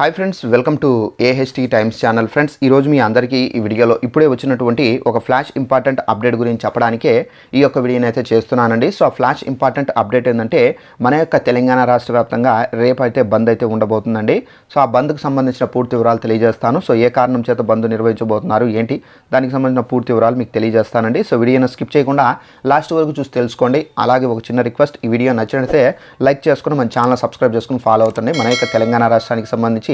Hi friends welcome to AHT times channel friends ఈరోజు మీ అందరికీ ఈ వీడియోలో ఇప్పుడే వచ్చినటువంటి ఒక ఫ్లాష్ ఇంపార్టెంట్ అప్డేట్ గురించి చెప్పడానికే ఈ యొక్క వీడియోని అయితే చేస్తున్నానండి. సో ఆ ఫ్లాష్ ఇంపార్టెంట్ అప్డేట్ ఏంటంటే మన యొక్క తెలంగాణ రాష్ట్ర వ్యాప్తంగా రేపు అయితే బంద్ అయితే ఉండబోతుందండి. సో ఆ బంద్కు సంబంధించిన పూర్తి వివరాలు తెలియజేస్తాను. సో ఏ కారణం చేత బంద్ నిర్వహించబోతున్నారు ఏంటి దానికి సంబంధించిన పూర్తి వివరాలు మీకు తెలియజేస్తానండి. సో వీడియోని స్కిప్ చేయకుండా లాస్ట్ వరకు చూసి తెలుసుకోండి. అలాగే ఒక చిన్న రిక్వెస్ట్ ఈ వీడియో నచ్చినట్లయితే లైక్ చేసుకుని మన ఛానల్ సబ్స్క్రైబ్ చేసుకుని ఫాలో అవుతుంది మన యొక్క తెలంగాణ రాష్ట్రానికి సంబంధించి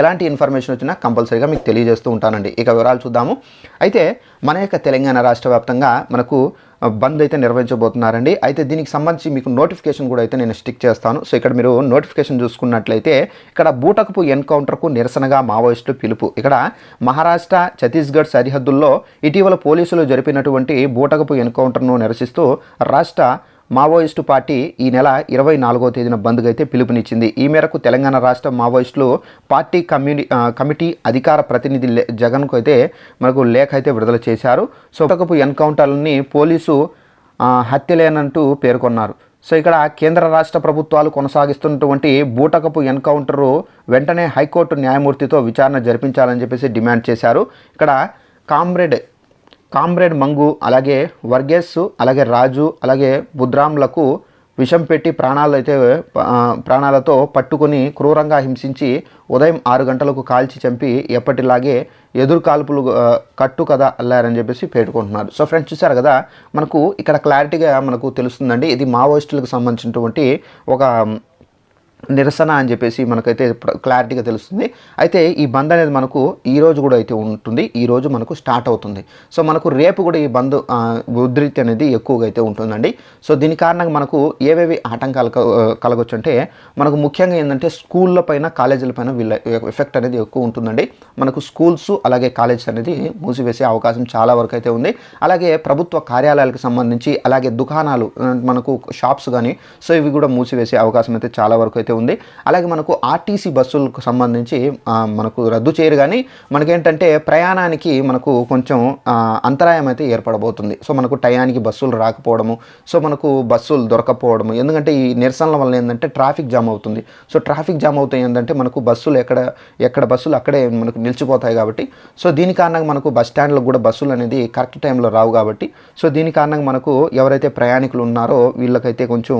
ఎలాంటి ఇన్ఫర్మేషన్ వచ్చినా కంపల్సరీగా మీకు తెలియజేస్తూ ఉంటానండి. ఇక వివరాలు చూద్దాము. అయితే మన యొక్క తెలంగాణ రాష్ట్ర వ్యాప్తంగా మనకు బంద్ అయితే నిర్వహించబోతున్నారండి. అయితే దీనికి సంబంధించి మీకు నోటిఫికేషన్ కూడా అయితే నేను స్టిక్ చేస్తాను. సో ఇక్కడ మీరు నోటిఫికేషన్ చూసుకున్నట్లయితే ఇక్కడ బూటకపు ఎన్కౌంటర్కు నిరసనగా మావోయిస్టులు పిలుపు. ఇక్కడ మహారాష్ట్ర ఛత్తీస్గఢ్ సరిహద్దుల్లో ఇటీవల పోలీసులు జరిపినటువంటి బూటకపు ఎన్కౌంటర్ను నిరసిస్తూ రాష్ట్ర మావోయిస్టు పార్టీ ఈ నెల ఇరవై నాలుగో తేదీన బంద్కు అయితే పిలుపునిచ్చింది. ఈ మేరకు తెలంగాణ రాష్ట్ర మావోయిస్టులు పార్టీ కమ్యూని కమిటీ అధికార ప్రతినిధి జగన్కు అయితే మనకు లేఖ అయితే విడుదల చేశారు. సో ఒకపు ఎన్కౌంటర్లని పోలీసు హత్యలేనంటూ పేర్కొన్నారు. సో ఇక్కడ కేంద్ర రాష్ట్ర ప్రభుత్వాలు కొనసాగిస్తున్నటువంటి బూటకపు ఎన్కౌంటరు వెంటనే హైకోర్టు న్యాయమూర్తితో విచారణ జరిపించాలని చెప్పేసి డిమాండ్ చేశారు. ఇక్కడ కామ్రేడ్ కామ్రేడ్ మంగు అలాగే వర్గేస్ అలాగే రాజు అలాగే బుద్రాంలకు విషం పెట్టి ప్రాణాలు అయితే ప్రాణాలతో పట్టుకొని క్రూరంగా హింసించి ఉదయం ఆరు గంటలకు కాల్చి చంపి ఎప్పటిలాగే ఎదురు కాల్పులు కట్టు కదా అల్లారని చెప్పేసి పేర్కొంటున్నారు. సో ఫ్రెండ్స్ చూసారు కదా మనకు ఇక్కడ క్లారిటీగా మనకు తెలుస్తుందండి. ఇది మావోయిస్టులకు సంబంధించినటువంటి ఒక నిరసన అని చెప్పేసి మనకైతే క్లారిటీగా తెలుస్తుంది. అయితే ఈ బంద్ అనేది మనకు ఈ రోజు కూడా అయితే ఉంటుంది. ఈ రోజు మనకు స్టార్ట్ అవుతుంది. సో మనకు రేపు కూడా ఈ బంద్ ఉధృతి అనేది ఎక్కువగా అయితే ఉంటుందండి. సో దీని కారణంగా మనకు ఏవేవి ఆటంకాలు కలగొచ్చు అంటే మనకు ముఖ్యంగా ఏంటంటే స్కూళ్ళ పైన కాలేజీల పైన వీళ్ళ ఎఫెక్ట్ అనేది ఎక్కువ ఉంటుందండి. మనకు స్కూల్స్ అలాగే కాలేజెస్ అనేది మూసివేసే అవకాశం చాలా వరకు అయితే ఉంది. అలాగే ప్రభుత్వ కార్యాలయాలకు సంబంధించి అలాగే దుకాణాలు మనకు షాప్స్ కానీ సో ఇవి కూడా మూసివేసే అవకాశం అయితే చాలా వరకు అయితే ఉంది. అలాగే మనకు ఆర్టీసీ బస్సులకు సంబంధించి మనకు రద్దు చేయరు కానీ మనకేంటంటే ప్రయాణానికి మనకు కొంచెం అంతరాయం అయితే ఏర్పడబోతుంది. సో మనకు టయానికి బస్సులు రాకపోవడము సో మనకు బస్సులు దొరకపోవడము ఎందుకంటే ఈ నిరసనల వల్ల ఏంటంటే ట్రాఫిక్ జామ్ అవుతుంది. సో ట్రాఫిక్ జామ్ అవుతాయి ఏంటంటే మనకు బస్సులు ఎక్కడ ఎక్కడ బస్సులు అక్కడే మనకు నిలిచిపోతాయి కాబట్టి సో దీని కారణంగా మనకు బస్ స్టాండ్లకు కూడా బస్సులు అనేది కరెక్ట్ టైంలో రావు కాబట్టి సో దీని కారణంగా మనకు ఎవరైతే ప్రయాణికులు ఉన్నారో వీళ్ళకైతే కొంచెం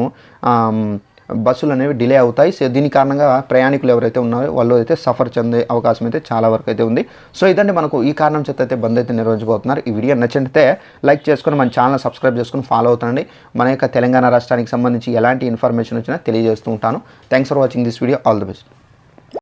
బస్సులు అనేవి డిలే అవుతాయి. సో దీని కారణంగా ప్రయాణికులు ఎవరైతే ఉన్నారో వాళ్ళు అయితే సఫర్ చెందే అవకాశం అయితే చాలా వరకు అయితే ఉంది. సో ఇదండి మనకు ఈ కారణం చేత అయితే బంద్ అయితే నిర్వహించబోతున్నారు. ఈ వీడియో నచ్చితే లైక్ చేసుకొని మన ఛానల్ సబ్స్క్రైబ్ చేసుకొని ఫాలో అవుతానండి. మన యొక్క తెలంగాణ రాష్ట్రానికి సంబంధించి ఎలాంటి ఇన్ఫర్మేషన్ వచ్చినా తెలియజేస్తూ ఉంటాను. Thanks for watching this video all the best